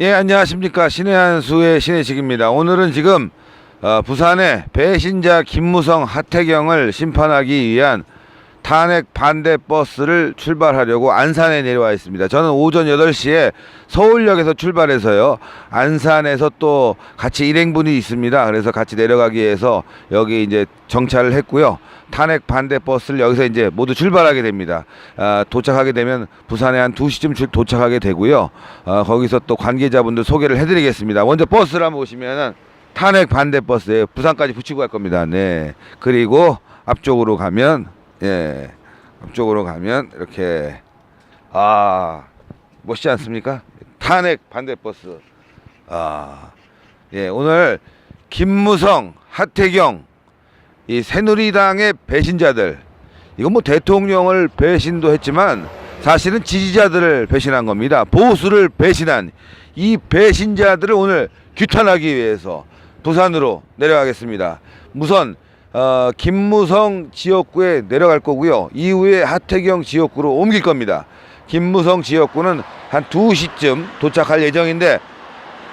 예, 안녕하십니까. 신의 한수의 신의식입니다. 오늘은 지금 어, 부산의 배신자 김무성 하태경을 심판하기 위한 탄핵 반대 버스를 출발하려고 안산에 내려와 있습니다. 저는 오전 8시에 서울역에서 출발해서요. 안산에서 또 같이 일행분이 있습니다. 그래서 같이 내려가기 위해서 여기 이제 정차를 했고요. 탄핵 반대 버스를 여기서 이제 모두 출발하게 됩니다. 아, 도착하게 되면 부산에 한 2시쯤 출, 도착하게 되고요. 아, 거기서 또 관계자분들 소개를 해드리겠습니다. 먼저 버스를 한번 보시면은 탄핵 반대 버스에 부산까지 붙이고 갈 겁니다. 네. 그리고 앞쪽으로 가면 예. 앞쪽으로 가면 이렇게 아 멋있지 않습니까? 탄핵 반대 버스. 아. 예, 오늘 김무성, 하태경 이 새누리당의 배신자들 이건 뭐 대통령을 배신도 했지만 사실은 지지자들을 배신한 겁니다. 보수를 배신한 이 배신자들을 오늘 규탄하기 위해서 부산으로 내려가겠습니다. 우선 어, 김무성 지역구에 내려갈 거고요. 이후에 하태경 지역구로 옮길 겁니다. 김무성 지역구는 한 2시쯤 도착할 예정인데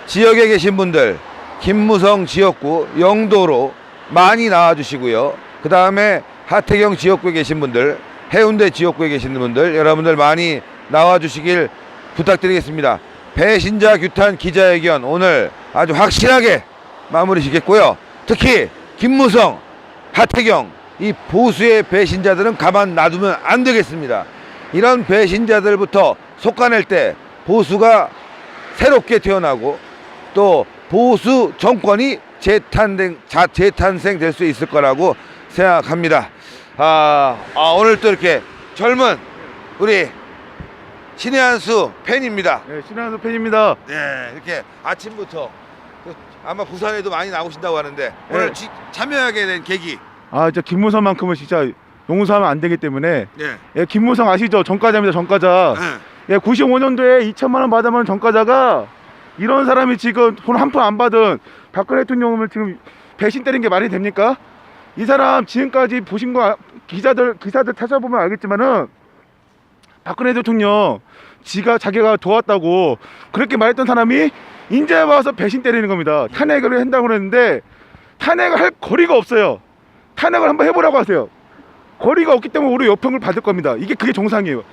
지역에 계신 분들 김무성 지역구 영도로 많이 나와 주시고요. 그 다음에 하태경 지역구에 계신 분들 해운대 지역구에 계신 분들 여러분들 많이 나와 주시길 부탁드리겠습니다. 배신자 규탄 기자회견 오늘 아주 확실하게 마무리 짓겠고요. 특히 김무성, 하태경 이 보수의 배신자들은 가만 놔두면 안 되겠습니다. 이런 배신자들부터 속아낼 때 보수가 새롭게 태어나고 또 보수 정권이 재탄생, 자, 재탄생 될 수 있을 거라고 생각합니다. 아, 아, 오늘 또 이렇게 젊은 우리 신의 한수 팬입니다. 네, 신한수 팬입니다. 네, 이렇게 아침부터 그 아마 부산에도 많이 나오신다고 하는데 오늘 네. 지- 참여하게 된 계기. 아, 진짜 김무성만큼은 진짜 용서하면 안 되기 때문에 네. 예, 김무성 아시죠? 전과자입니다. 전과자. 네. 예, 95년도에 2천만 원 받으면 전과자가 이런 사람이 지금 돈 한 푼 안 받은 박근혜 대통령을 지금 배신 때린 게 말이 됩니까? 이 사람 지금까지 보신 거 아- 기자들 기사들 찾아보면 알겠지만은 박근혜 대통령 지가 자기가 도왔다고 그렇게 말했던 사람이 인제 와서 배신 때리는 겁니다. 탄핵을 한다고 그랬는데 탄핵을 할 거리가 없어요. 탄핵을 한번 해보라고 하세요. 거리가 없기 때문에 우리 여평을 받을 겁니다. 이게 그게 정상이에요.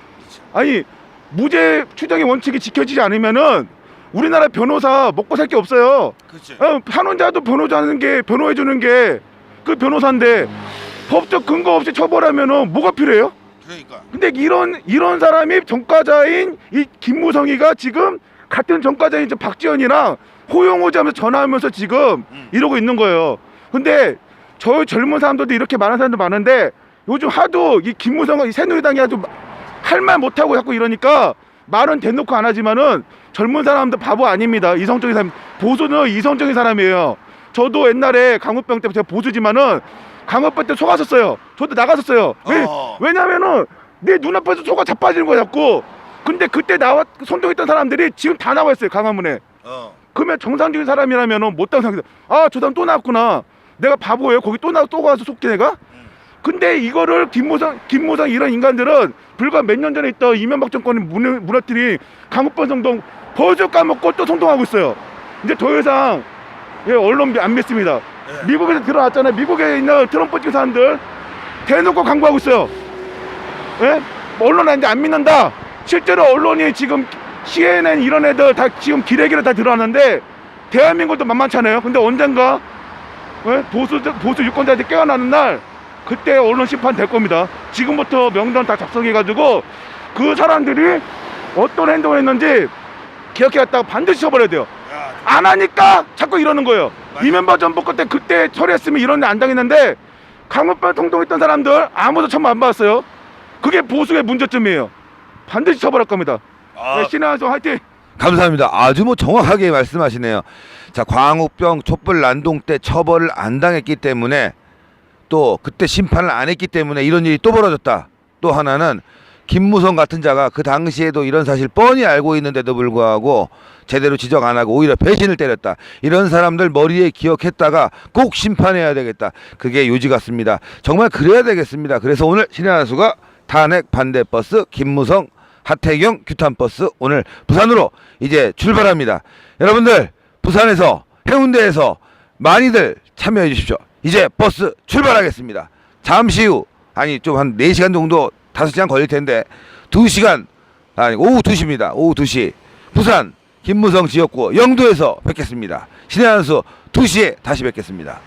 아니 무죄 추정의 원칙이 지켜지지 않으면은 우리나라 변호사 먹고 살 게 없어요. 그렇죠. 어, 판원자도 변호자는 게 변호해 주는 게 그 변호사인데 법적 근거 없이 처벌하면은 뭐가 필요해요? 그러니까. 근데 이런 이런 사람이 전과자인 이 김무성이가 지금 같은 전과자인 저 박지원이랑 호용호자면서 전화하면서 지금 음. 이러고 있는 거예요. 근데 저 젊은 사람들도 이렇게 많은 사람들 많은데 요즘 하도 이 김무성은 이 새누리당이 아주 할 말 못하고 자꾸 이러니까 말은 대놓고 안 하지만은 젊은 사람들 바보 아닙니다. 이성적인 사람 보수는 이성적인 사람이에요. 저도 옛날에 강우병 때 제가 보수지만은 때 속았었어요. 저도 나갔었어요. 왜? 어. 왜냐면은 내 눈앞에서 속아 자빠지는 거야 자꾸. 근데 그때 나와 선동했던 사람들이 지금 다 나와 있어요 강화문에. 어. 그러면 정상적인 사람이라면은 못당 생각. 아저 사람 또 나왔구나. 내가 바보예요. 거기 또 나또 가서 속게 내가? 근데 이거를 김무성 김무성 이런 인간들은 불과 몇 년 전에 있던 이명박 정권이 무너- 무너뜨린 강우권 성동 벌써 까먹고 또 선동하고 있어요. 이제 더 이상 예, 언론 안 믿습니다. 네. 미국에서 드러났잖아요. 미국에 있는 트럼프 찍은 사람들 대놓고 광고하고 있어요. 예? 언론 이제 안 믿는다. 실제로 언론이 지금 CNN 이런 애들 다 지금 기레기를 다 드러났는데 대한민국도 만만찮아요. 근데 언젠가 예? 보수 보수 유권자들이 깨어나는 날 그때 언론 심판 될 겁니다. 지금부터 명단 다 작성해가지고 그 사람들이 어떤 행동을 했는지 기억해갔다가 반드시 처벌해야 돼요. 야, 안 하니까 자꾸 이러는 거예요. 이명박 정부 때 그때 처리했으면 이런 일 안 당했는데 강원발 통동했던 사람들 아무도 처벌 안 받았어요. 그게 보수의 문제점이에요. 반드시 처벌할 겁니다. 아, 네, 신하성 화이팅! 감사합니다. 아주 뭐 정확하게 말씀하시네요. 자, 광우병 촛불 난동 때 처벌을 안 당했기 때문에 또 그때 심판을 안 했기 때문에 이런 일이 또 벌어졌다. 또 하나는 김무성 같은 자가 그 당시에도 이런 사실 뻔히 알고 있는데도 불구하고 제대로 지적 안 하고 오히려 배신을 때렸다. 이런 사람들 머리에 기억했다가 꼭 심판해야 되겠다. 그게 요지 같습니다. 정말 그래야 되겠습니다. 그래서 오늘 신의 한수가 탄핵 반대 버스 김무성 하태경 규탄 버스 오늘 부산으로 이제 출발합니다. 여러분들 부산에서 해운대에서 많이들 참여해 주십시오. 이제 버스 출발하겠습니다. 잠시 후 아니 좀 한 4시간 정도 5시간 걸릴 텐데 2시간 아니 오후 2시입니다. 오후 2시 부산 김무성 지역구 영도에서 뵙겠습니다. 신의 한수 2시에 다시 뵙겠습니다.